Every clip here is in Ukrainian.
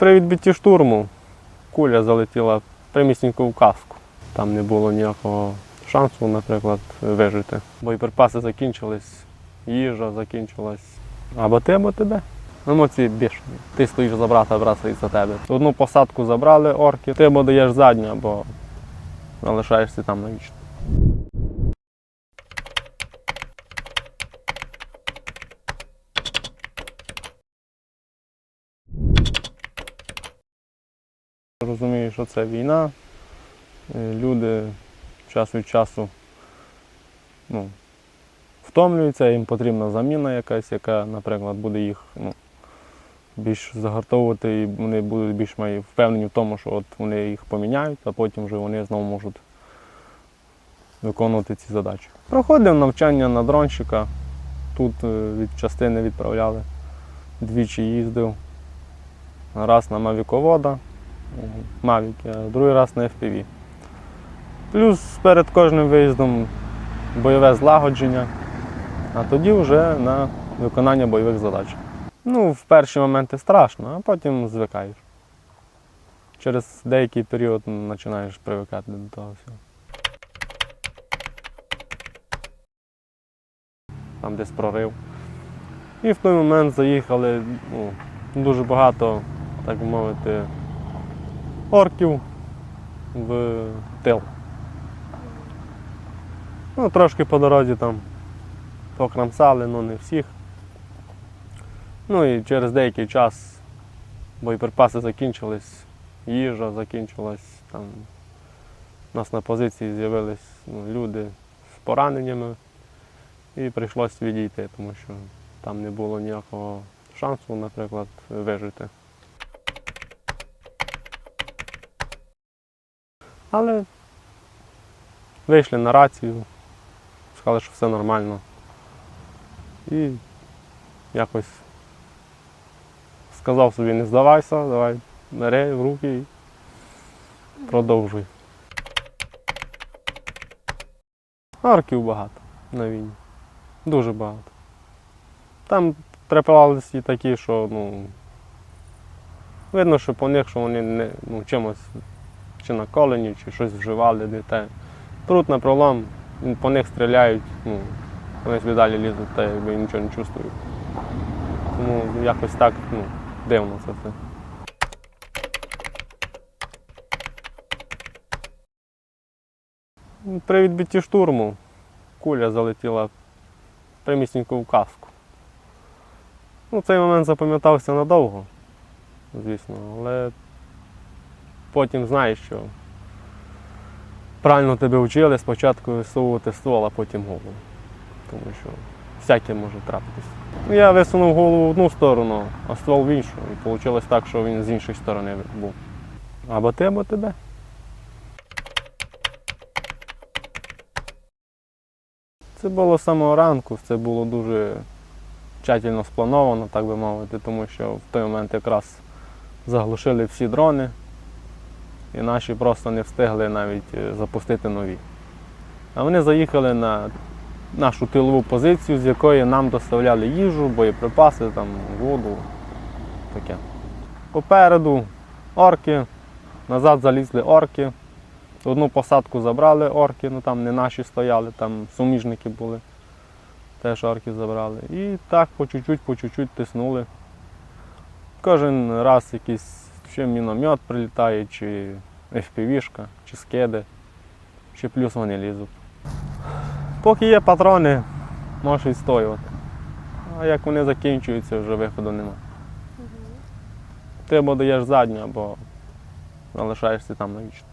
При відбитті штурму куля залетіла прямісінько в каску. Там не було ніякого шансу, наприклад, вижити. Боєприпаси закінчились, їжа закінчилась. Або ти, або тебе. Емоції бішені. Ти стоїш за брата, брат за тебе. Одну посадку забрали орки, ти або даєш задню, або залишаєшся там навічно. Розумію, що це війна. Е, Люди час від часу ну, втомлюються, їм потрібна заміна якась, яка, наприклад, буде їх ну, більш загартовувати, і вони будуть більш впевнені в тому, що от вони їх поміняють, а потім вже вони знову можуть виконувати ці задачі. Проходив навчання на дронщика. Тут е, від частини відправляли, двічі їздив. Раз на Мавіковода, Mavic, а другий раз на FPV. Плюс перед кожним виїздом бойове злагодження, а тоді вже на виконання бойових задач. Ну, в перші моменти страшно, а потім звикаєш. Через деякий період починаєш привикати до того всього. Там десь прорив. І в той момент заїхали ну, дуже багато, так би мовити, орків в тил. Ну, трошки по дорозі там покрамсали, але не всіх. Ну і через деякий час боєприпаси закінчились, їжа закінчилась, там у нас на позиції з'явились ну, люди з пораненнями і прийшлось відійти, тому що там не було ніякого шансу, наприклад, вижити. Але вийшли на рацію, сказали, що все нормально. І якось сказав собі, не здавайся, давай бери в руки і продовжуй. Арків багато на війні. Дуже багато. Там трапилися і такі, що ну, видно, що по них, що вони не, ну, чимось чи наколені, чи щось вживали, не те. Прут на пролом, по них стріляють, ну, вони собі далі лізуть, та якби нічого не чувствують. Тому якось так ну, дивно це все. При відбитті штурму куля залетіла прямісінько в каску. Ну, цей момент запам'ятався надовго, звісно, але потім знаєш, що правильно тебе вчили спочатку висовувати ствол, а потім голову. Тому що всяке може трапитись. Ну, Я висунув голову в одну сторону, а ствол в іншу. І вийшло так, що він з іншої сторони був. Або ти, або тебе. Це було з самого ранку, це було дуже тщательно сплановано, так би мовити, тому що в той момент якраз заглушили всі дрони, і наші просто не встигли навіть е, запустити нові. А вони заїхали на нашу тилову позицію, з якої нам доставляли їжу, боєприпаси, там, воду, таке. Попереду орки, назад залізли орки. Одну посадку забрали орки, ну там не наші стояли, там суміжники були. Теж орки забрали. І так по чуть-чуть, по чуть-чуть тиснули. Кожен раз якийсь чи міномет прилітає, чи FPV-шка, чи скиди, чи плюс вони лізуть. Поки є патрони, можеш відстоювати. А як вони закінчуються, вже виходу нема. Ти або даєш задню, або залишаєшся там навічно.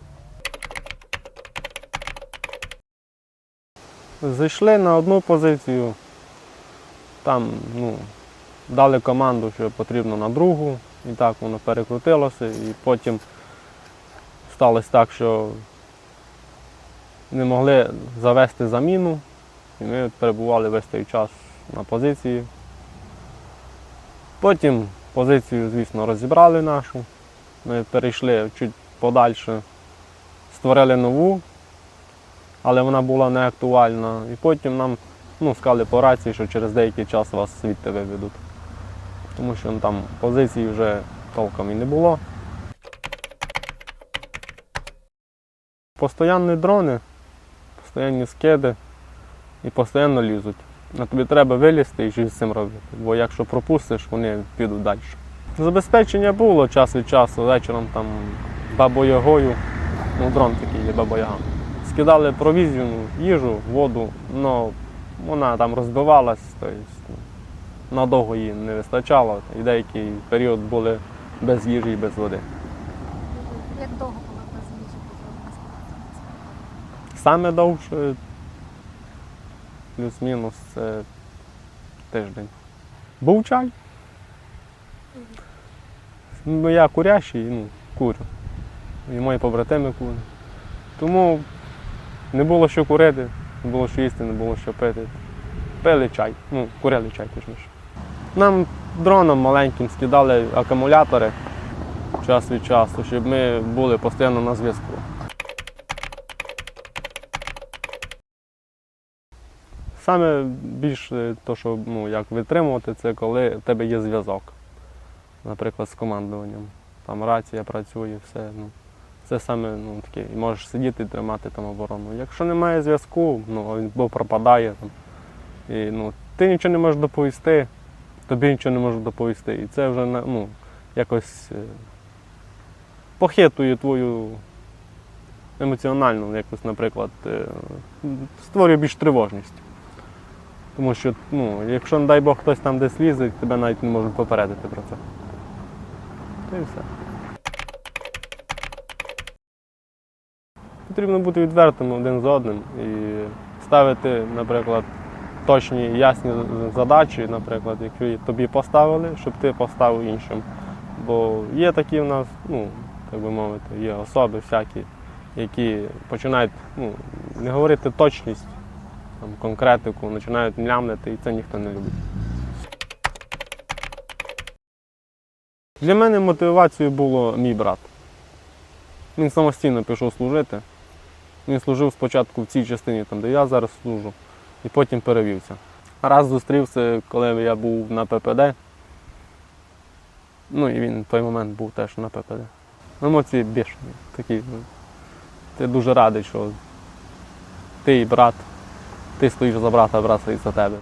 Зайшли на одну позицію, там ну, дали команду, що потрібно на другу, і так воно перекрутилося, і потім сталося так, що не могли завести заміну, і ми перебували весь той час на позиції. Потім позицію, звісно, розібрали нашу. Ми перейшли чуть подальше, створили нову, але вона була не актуальна. І потім нам ну, сказали по рації, що через деякий час вас звідти виведуть. Тому що ну, там позиції вже толком і не було. Постоянні дрони, постійні скиди і постійно лізуть. А тобі треба вилізти і щось з цим робити. Бо якщо пропустиш, вони підуть далі. Забезпечення було час від часу, вечором там бабою-ягою, ну дрон такий є баба-яга. Скидали провізію, ну, їжу, воду, але вона там розбивалась, тобто ну, надовго її не вистачало. І деякий період були без їжі і без води. Як довго було без їжі без? Саме довше, плюс-мінус, це тиждень. Був чай. Ну, я курящий, ну, курю. І мої побратими курять. Тому не було що курити, не було що їсти, не було що пити. Пили чай, ну, курили чай точніше. Нам дроном маленьким скидали акумулятори час від часу, щоб ми були постійно на зв'язку. Саме більше то, що ну, як витримувати, це коли в тебе є зв'язок, наприклад, з командуванням. Там рація працює, все. Ну, це саме ну, таке, і можеш сидіти і тримати там оборону. Якщо немає зв'язку, ну, або пропадає, там, і, ну, ти нічого не можеш доповісти, тобі нічого не можуть доповісти. І це вже ну, якось е, похитує твою емоціональну, якось, наприклад, е, створює більш тривожність. Тому що, ну, якщо, не дай Бог, хтось там десь лізе, тебе навіть не можуть попередити про це. І все. Потрібно бути відвертим один з одним і ставити, наприклад, точні ясні задачі, наприклад, які тобі поставили, щоб ти поставив іншим. Бо є такі в нас, ну, так би мовити, є особи всякі, які починають ну, не говорити точність, там, конкретику, починають млямлити, і це ніхто не любить. Для мене мотивацією було мій брат. Він самостійно пішов служити. Він служив спочатку в цій частині, там, де я зараз служу, і потім перевівся. Раз зустрівся, коли я був на ППД. Ну і він в той момент був теж на ППД. Емоції бішені. Такі. ну, Ти дуже радий, що ти і брат, ти стоїш за брата, брат стоїть за тебе.